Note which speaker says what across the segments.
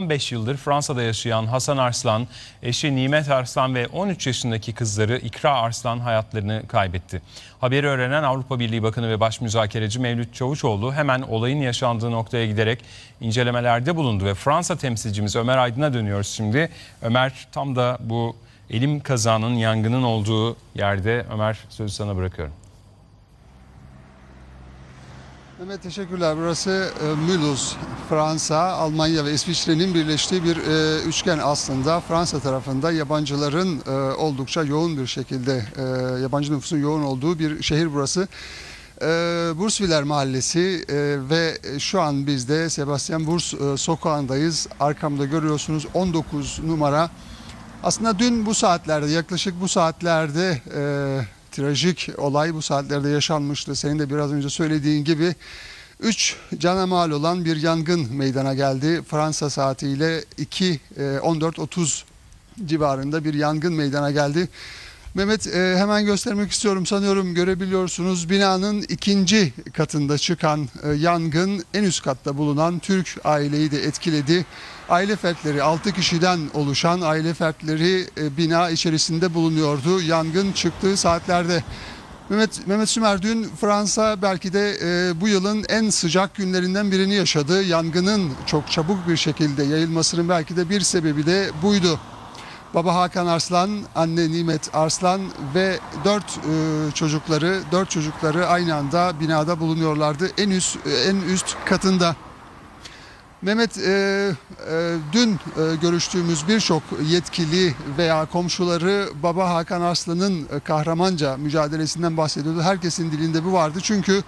Speaker 1: 15 yıldır Fransa'da yaşayan Hasan Arslan, eşi Nimet Arslan ve 13 yaşındaki kızları İkra Arslan hayatlarını kaybetti. Haberi öğrenen Avrupa Birliği Bakanı ve Başmüzakereci Mevlüt Çavuşoğlu hemen olayın yaşandığı noktaya giderek incelemelerde bulundu ve Fransa temsilcimiz Ömer Aydın'a dönüyoruz şimdi. Ömer tam da bu elim kazanın yangının olduğu yerde Ömer sözü sana bırakıyorum.
Speaker 2: Mehmet teşekkürler. Burası e, Mulhouse, Fransa, Almanya ve İsviçre'nin birleştiği bir e, üçgen aslında. Fransa tarafında yabancıların e, oldukça yoğun bir şekilde, e, yabancı nüfusun yoğun olduğu bir şehir burası. E, Bursviller Mahallesi e, ve şu an biz de Sebastian Burs e, sokağındayız. Arkamda görüyorsunuz 19 numara. Aslında dün bu saatlerde, yaklaşık bu saatlerde e, trajik olay bu saatlerde yaşanmıştı. Senin de biraz önce söylediğin gibi 3 cana mal olan bir yangın meydana geldi. Fransa saatiyle 2 e, 14.30 civarında bir yangın meydana geldi. Mehmet e, hemen göstermek istiyorum sanıyorum görebiliyorsunuz binanın ikinci katında çıkan e, yangın en üst katta bulunan Türk aileyi de etkiledi. Aile fertleri 6 kişiden oluşan aile fertleri e, bina içerisinde bulunuyordu yangın çıktığı saatlerde. Mehmet, Mehmet Sümer dün Fransa belki de e, bu yılın en sıcak günlerinden birini yaşadı. Yangının çok çabuk bir şekilde yayılmasının belki de bir sebebi de buydu. Baba Hakan Arslan, anne Nimet Arslan ve dört e, çocukları, dört çocukları aynı anda binada bulunuyorlardı. En üst en üst katında. Mehmet e, e, dün e, görüştüğümüz birçok yetkili veya komşuları Baba Hakan Arslan'ın e, kahramanca mücadelesinden bahsediyordu. Herkesin dilinde bu vardı çünkü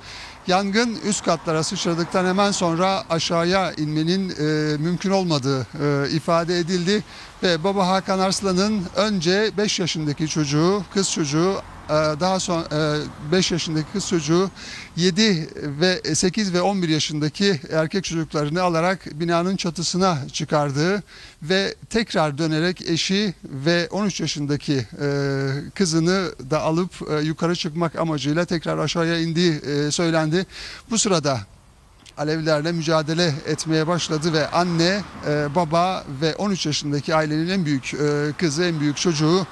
Speaker 2: yangın üst katlara sıçradıktan hemen sonra aşağıya inmenin e, mümkün olmadığı e, ifade edildi. Ve Baba Hakan Arslan'ın önce 5 yaşındaki çocuğu, kız çocuğu daha sonra 5 yaşındaki kız çocuğu 7 ve 8 ve 11 yaşındaki erkek çocuklarını alarak binanın çatısına çıkardığı ve tekrar dönerek eşi ve 13 yaşındaki e, kızını da alıp e, yukarı çıkmak amacıyla tekrar aşağıya indiği söylendi. Bu sırada alevlerle mücadele etmeye başladı ve anne, baba ve 13 yaşındaki ailenin en büyük kızı, en büyük çocuğu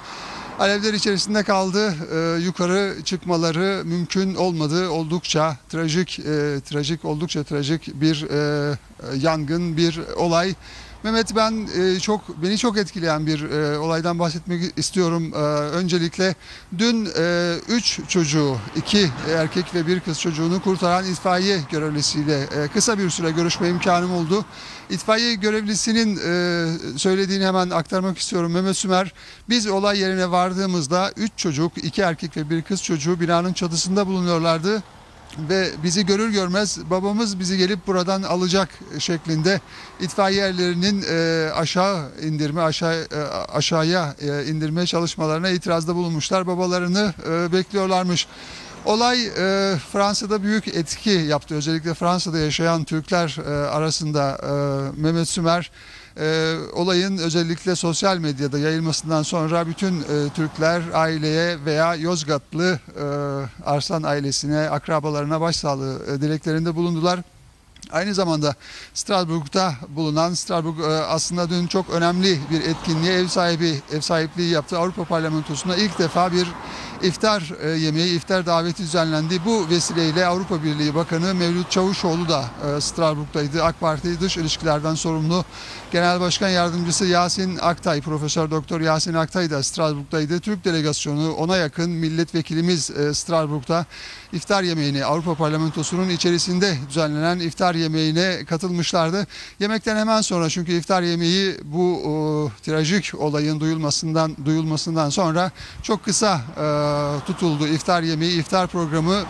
Speaker 2: Alevler içerisinde kaldı. Ee, yukarı çıkmaları mümkün olmadı. Oldukça trajik, e, trajik oldukça trajik bir e, yangın, bir olay. Mehmet ben e, çok beni çok etkileyen bir e, olaydan bahsetmek istiyorum. E, öncelikle dün e, üç çocuğu, iki erkek ve bir kız çocuğunu kurtaran itfaiye görevlisiyle e, kısa bir süre görüşme imkanım oldu. İtfaiye görevlisinin e, söylediğini hemen aktarmak istiyorum. Mehmet Sümer, biz olay yerine vardığımızda üç çocuk, iki erkek ve bir kız çocuğu binanın çatısında bulunuyorlardı ve bizi görür görmez babamız bizi gelip buradan alacak şeklinde itfaiye erlerinin e, aşağı indirme aşağı e, aşağıya e, indirme çalışmalarına itirazda bulunmuşlar. Babalarını e, bekliyorlarmış. Olay e, Fransa'da büyük etki yaptı. Özellikle Fransa'da yaşayan Türkler e, arasında e, Mehmet Sümer e, olayın özellikle sosyal medyada yayılmasından sonra bütün e, Türkler aileye veya Yozgatlı e, Arslan ailesine, akrabalarına başsağlığı e, dileklerinde bulundular. Aynı zamanda Strasbourg'da bulunan Strasbourg e, aslında dün çok önemli bir etkinliğe ev sahibi ev sahipliği yaptı. Avrupa Parlamentosu'na ilk defa bir iftar e, yemeği, iftar daveti düzenlendi. Bu vesileyle Avrupa Birliği Bakanı Mevlüt Çavuşoğlu da e, Strasbourg'daydı. AK Parti dış ilişkilerden sorumlu Genel Başkan Yardımcısı Yasin Aktay, Profesör Doktor Yasin Aktay da Strasbourg'daydı. Türk delegasyonu ona yakın milletvekilimiz Strasbourg'da iftar yemeğini Avrupa Parlamentosu'nun içerisinde düzenlenen iftar yemeğine katılmışlardı. Yemekten hemen sonra çünkü iftar yemeği bu o, trajik olayın duyulmasından duyulmasından sonra çok kısa e, tutuldu. İftar yemeği, iftar programı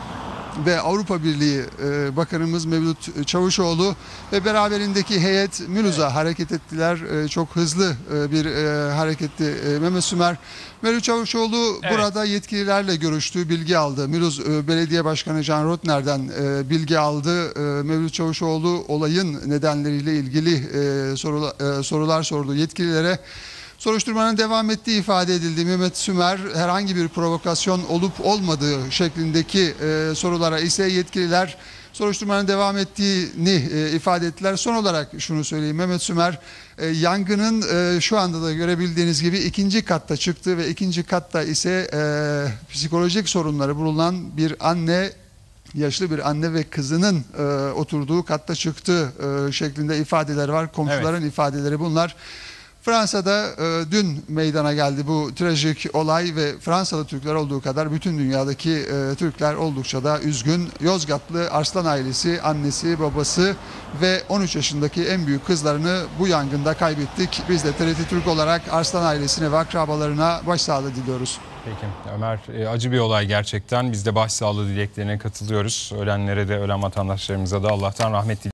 Speaker 2: ve Avrupa Birliği e, Bakanımız Mevlüt Çavuşoğlu ve beraberindeki heyet Müluz'a hareket ettiler. E, çok hızlı e, bir e, hareketti e, Mehmet Sümer. Mevlüt Çavuşoğlu evet. burada yetkililerle görüştü, bilgi aldı. Müluz e, Belediye Başkanı Can Rotner'den e, bilgi aldı. E, Mevlüt Çavuşoğlu olayın nedenleriyle ilgili e, sorula, e, sorular sordu yetkililere. Soruşturmanın devam ettiği ifade edildi. Mehmet Sümer herhangi bir provokasyon olup olmadığı şeklindeki e, sorulara ise yetkililer soruşturmanın devam ettiğini e, ifade ettiler. Son olarak şunu söyleyeyim Mehmet Sümer e, yangının e, şu anda da görebildiğiniz gibi ikinci katta çıktı ve ikinci katta ise e, psikolojik sorunları bulunan bir anne yaşlı bir anne ve kızının e, oturduğu katta çıktı e, şeklinde ifadeler var. Komşuların ifadeleri bunlar. Fransa'da e, dün meydana geldi bu trajik olay ve Fransalı Türkler olduğu kadar bütün dünyadaki e, Türkler oldukça da üzgün. Yozgatlı Arslan ailesi, annesi, babası ve 13 yaşındaki en büyük kızlarını bu yangında kaybettik. Biz de TRT Türk olarak Arslan ailesine ve akrabalarına başsağlığı diliyoruz.
Speaker 1: Peki Ömer e, acı bir olay gerçekten. Biz de başsağlığı dileklerine katılıyoruz. Ölenlere de ölen vatandaşlarımıza da Allah'tan rahmet diliyoruz.